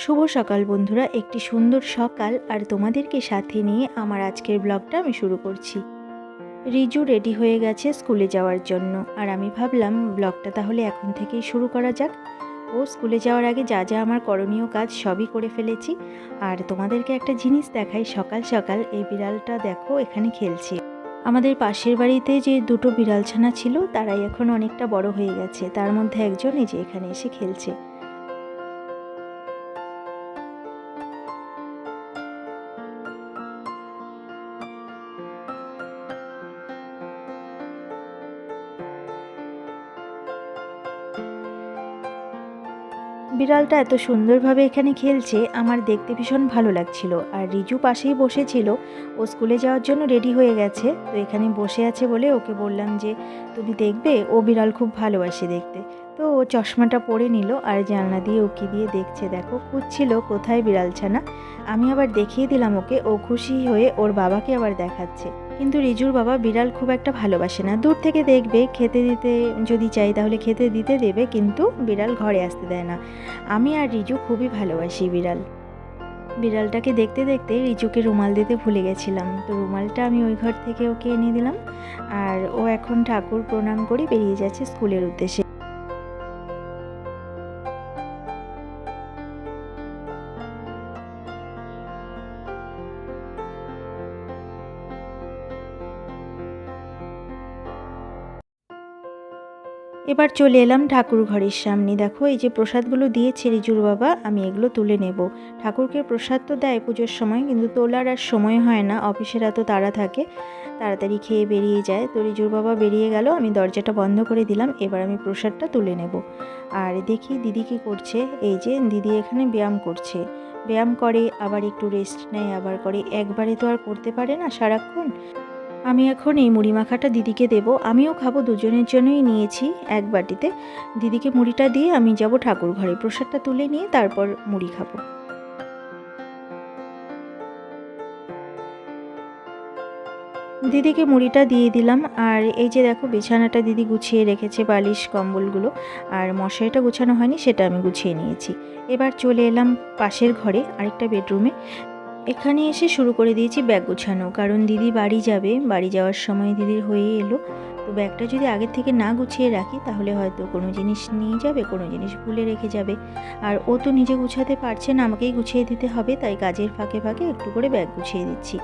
শুভ সকাল বন্ধুরা, একটি সুন্দর সকাল আর তোমাদেরকে সাথে নিয়ে আমার আজকের ব্লগটা আমি শুরু করছি। রিজু রেডি হয়ে গেছে স্কুলে যাওয়ার জন্য আর আমি ভাবলাম ব্লগটা তাহলে এখন থেকেই শুরু করা যাক। ও স্কুলে যাওয়ার আগে যা যা আমার করণীয় কাজ সবই করে ফেলেছি আর তোমাদেরকে একটা জিনিস দেখাই, সকাল সকাল এই বিড়ালটা দেখো এখানে খেলছে। আমাদের পাশের বাড়িতে যে দুটো বিড়াল ছানা ছিল তারাই এখন অনেকটা বড় হয়ে গেছে, তার মধ্যে একজন এই যে এখানে এসে খেলছে। বিড়ালটা এত সুন্দরভাবে এখানে খেলছে, আমার দেখতে ভীষণ ভালো লাগছিল। আর রিজু পাশেই বসেছিল, ও স্কুলে যাওয়ার জন্য রেডি হয়ে গেছে। তো এখানে বসে আছে বলে ওকে বললাম যে, তুমি দেখবে, ও বিড়াল খুব ভালোবাসে দেখতে। তো ও চশমাটা পরে নিল, আর জানলা দিয়ে উকি দিয়ে দেখছে, দেখো, খুঁজছিল কোথায় বিড়ালছানা? আমি আবার দেখিয়ে দিলাম ওকে, ও খুশি হয়ে ওর বাবাকে আবার দেখাচ্ছে। কিন্তু রিজুর বাবা বিড়াল খুব একটা ভালোবাসে না। দূর থেকে দেখবে, খেতে দিতে যদি চাই তাহলে খেতে দিতে দেবে, কিন্তু বিড়াল ঘরে আসতে দেয় না। আমি আর রিজু খুবই ভালোবাসি বিড়াল। বিড়ালটাকে দেখতে দেখতে রিজুকে রুমাল দিতে ভুলে গেছিলাম। তো রুমালটা আমি ওই ঘর থেকে ওকে এনে দিলাম। আর ও এখন ঠাকুর প্রণাম করে বেরিয়ে যাচ্ছে স্কুলের উদ্দেশ্যে। এবার চলে এলাম ঠাকুর ঘরের সামনে। দেখো, এই যে প্রসাদগুলো দিয়েছে রিজুর বাবা, আমি এগুলো তুলে নেব। ঠাকুরকে প্রসাদ তো দেয় পুজোর সময়, কিন্তু তোলার আর সময় হয় না, অফিসের এত তাড়া থাকে। তাড়াতাড়ি খেয়ে বেরিয়ে যায়। তো রিজুর বাবা বেরিয়ে গেল, আমি দরজাটা বন্ধ করে দিলাম, এবার আমি প্রসাদটা তুলে নেব। আর দেখি দিদি কী করছে। এই যে দিদি এখানে ব্যায়াম করছে। ব্যায়াম করে, আবার একটু রেস্ট নেয়, আবার করে। একবারে তো আর করতে পারে না সারাক্ষণ। আমি এখন এই মুড়ি মাখাটা দিদিকে দেব। আমিও খাব, দুজনের জন্যই নিয়েছি এক বাটিতে। দিদিকে মুড়িটা দিয়ে আমি যাব ঠাকুর ঘরে। প্রসাদটা তুলে নিয়ে তারপর মুড়ি খাব। দিদিকে মুড়িটা দিয়ে দিলাম। আর এই যে দেখো, বিছানাটা দিদি গুছিয়ে রেখেছে বালিশ, কম্বলগুলো। আর মশারিটা গুছানো হয়নি, সেটা আমি গুছিয়ে নিয়েছি। এবার চলে এলাম পাশের ঘরে, আরেকটা বেডরুমে। এখানে এসে শুরু করে দিয়েছি ব্যাগ গোছানো। কারণ দিদি বাড়ি যাবে, বাড়ি যাওয়ার সময় দিদির হয়ে এলো। তো ব্যাগটা যদি আগের থেকে না গুছিয়ে রাখি, তাহলে হয়তো কোনো জিনিস নিয়ে যাবে, কোনো জিনিস ভুলে রেখে যাবে। আর ও তো নিজে গুছাতে পারছে না, আমাকেই গুছিয়ে দিতে হবে, তাই কাজের ফাঁকে ফাঁকে একটু করে ব্যাগ গুছিয়ে দিচ্ছি।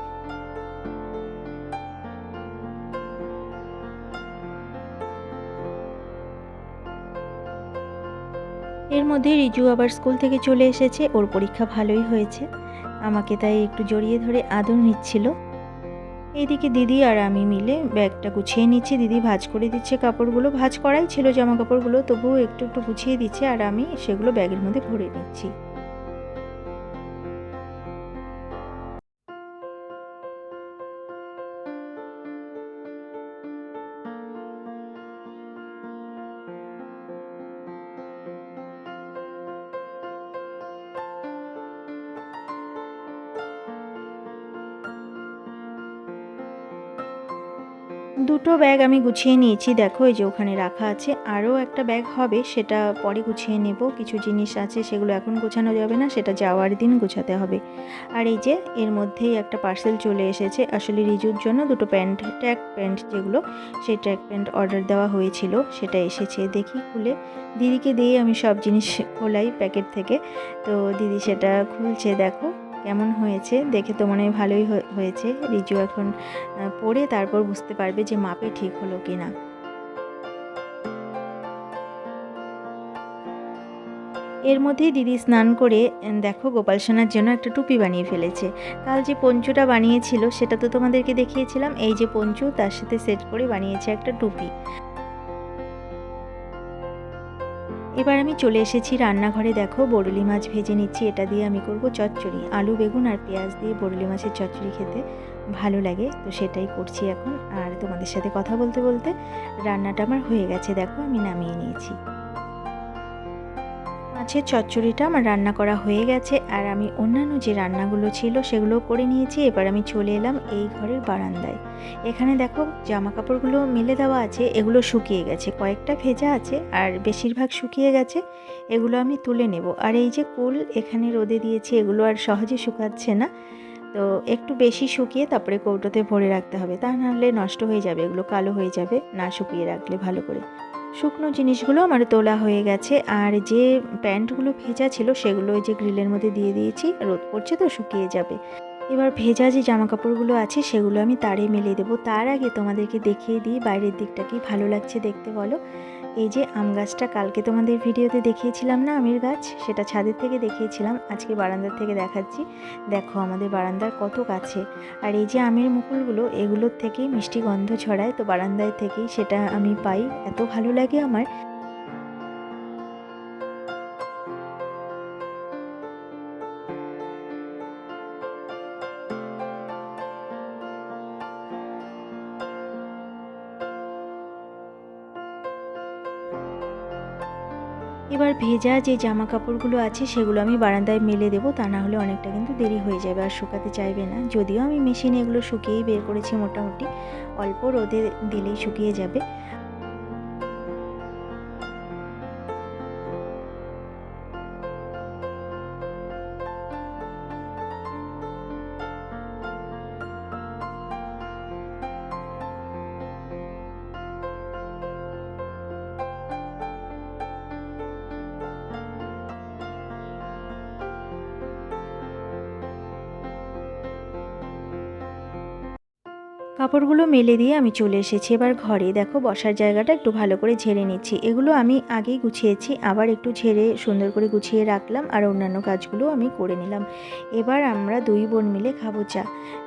এর মধ্যে রিজু আবার স্কুল থেকে চলে এসেছে, ওর পরীক্ষা ভালোই হয়েছে। আমাকে তাই একটু জড়িয়ে ধরে আদর নিচ্ছিল। এদিকে দিদি আর আমি মিলে ব্যাগটা গুছিয়ে নিচ্ছি। দিদি ভাজ করে দিচ্ছে, কাপড়গুলো ভাজ করাই ছিল জামা কাপড়গুলো তবুও একটু একটু গুছিয়ে দিচ্ছে আর আমি সেগুলো ব্যাগের মধ্যে ভরে নিচ্ছি। দুটো ব্যাগ আমি গুছিয়ে নিয়েছি। দেখো, এই যে ওখানে রাখা আছে। আরও একটা ব্যাগ হবে, সেটা পরে গুছিয়ে নেব। কিছু জিনিস আছে, সেগুলো এখন গোছানো যাবে না, সেটা যাওয়ার দিন গোছাতে হবে। আর এই যে, এর মধ্যেই একটা পার্সেল চলে এসেছে। আসলে রিজুর জন্য দুটো প্যান্ট, ট্র্যাক প্যান্ট যেগুলো, সেই ট্র্যাক প্যান্ট অর্ডার দেওয়া হয়েছিল, সেটা এসেছে। দেখি, খুলে। দিদিকে দিয়ে আমি সব জিনিস খোলাই প্যাকেট থেকে। তো দিদি সেটা খুলছে, দেখো। কেমন হয়েছে দেখে তো মনে হয় ভালোই হয়েছে। রিজু এখন পরে তারপর বুঝতে পারবে যে মাপে ঠিক হলো কি না এর মধ্যেই দিদি স্নান করে দেখো গোপাল সোনার জন্য একটা টুপি বানিয়ে ফেলেছে। কাল যে পঞ্চুটা বানিয়েছিল সেটা তো তোমাদেরকে দেখিয়েছিলাম। এই যে পঞ্চু তার সাথে সেট করে বানিয়েছে একটা টুপি। এবার আমি চলে এসেছি রান্নাঘরে। দেখো, বরলি মাছ ভেজে নিচ্ছি। এটা দিয়ে আমি করব চচ্চড়ি। আলু, বেগুন আর পেঁয়াজ দিয়ে বরলি মাছের চচ্চড়ি খেতে ভালো লাগে। তো সেটাই করছি এখন। আর তোমাদের সাথে কথা বলতে বলতে রান্নাটা আমার হয়ে গেছে। দেখো, আমি নামিয়ে নিয়েছি। মাছের চচ্চড়িটা আমার রান্না করা হয়ে গেছে আর আমি অন্যান্য যে রান্নাগুলো ছিল সেগুলো করে নিয়েছি। এবার আমি চলে এলাম এই ঘরের বারান্দায়। এখানে দেখো জামা কাপড়গুলো মেলে দেওয়া আছে, এগুলো শুকিয়ে গেছে। কয়েকটা ভেজা আছে আর বেশিরভাগ শুকিয়ে গেছে, এগুলো আমি তুলে নেব। আর এই যে কুল এখানে রোদে দিয়েছি, এগুলো আর সহজে শুকাচ্ছে না। তো একটু বেশি শুকিয়ে তারপরে কৌটোতে ভরে রাখতে হবে। তা নাহলে নষ্ট হয়ে যাবে, এগুলো কালো হয়ে যাবে, না শুকিয়ে রাখলে ভালো করে। শুকনো জিনিসগুলো আমার তোলা হয়ে গেছে। আর যে প্যান্টগুলো ভেজা ছিল সেগুলো যে গ্রিলের মধ্যে দিয়ে দিয়েছি। রোদ পড়ছে তো শুকিয়ে যাবে। এবার ভেজা যে জামা কাপড়গুলো আছে সেগুলো আমি তারে মেলে দেবো। তার আগে তোমাদেরকে দেখিয়ে দিই বাইরের দিকটা কি ভালো লাগছে দেখতে বলো। এই যে আম গাছটা কালকে তোমাদের ভিডিওতে দেখিয়েছিলাম না আমের গাছ? সেটা ছাদের থেকে দেখিয়েছিলাম, আজকে বারান্দার থেকে দেখাচ্ছি। দেখো আমাদের বারান্দার কত গাছে আর এই যে আমের মুকুলগুলো, এগুলোর থেকেই মিষ্টি গন্ধ ছড়ায়, তো বারান্দায় থেকেই সেটা আমি পাই। এত ভালো লাগে আমার। এবার ভেজা যে জামা কাপড়গুলো আছে সেগুলো আমি বারান্দায় মেলে দেবো, তা না হলে অনেকটা কিন্তু দেরি হয়ে যাবে আর শুকাতে চাইবে না। যদিও আমি মেশিনে এগুলো শুকিয়েই বের করেছি মোটামুটি, অল্প রোদে দিলেই শুকিয়ে যাবে। কাপড়গুলো মেলে দিয়ে আমি চলে এসেছি এবার ঘরে। দেখো, বসার জায়গাটা একটু ভালো করে ঝেড়ে নিচ্ছি। এগুলো আমি আগেই গুছিয়েছি, আবার একটু ঝেড়ে সুন্দর করে গুছিয়ে রাখলাম আর অন্যান্য কাজগুলো আমি করে নিলাম। এবার আমরা দুই বোন মিলে খাব চা।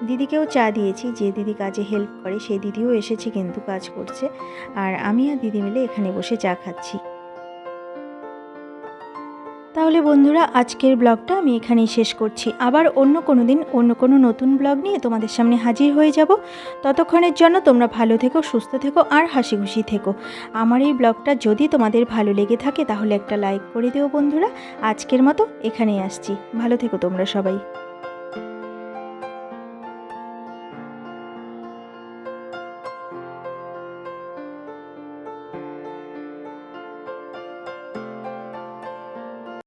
দিদিকেও চা দিয়েছি, যে দিদি কাজে হেল্প করে সেই দিদিও এসেছে কিন্তু কাজ করছে। আর আমি আর দিদি মিলে এখানে বসে চা খাচ্ছি। তাহলে বন্ধুরা, আজকের ব্লগটা আমি এখানেই শেষ করছি। আবার অন্য কোনো দিন, অন্য কোনো নতুন ব্লগ নিয়ে তোমাদের সামনে হাজির হয়ে যাব। ততক্ষণের জন্য তোমরা ভালো থেকো, সুস্থ থেকো আর হাসি খুশি থেকো। আমার এই ব্লগটা যদি তোমাদের ভালো লেগে থাকে, তাহলে একটা লাইক করে দিও বন্ধুরা। আজকের মতো এখানেই আসছি। ভালো থেকো তোমরা সবাই।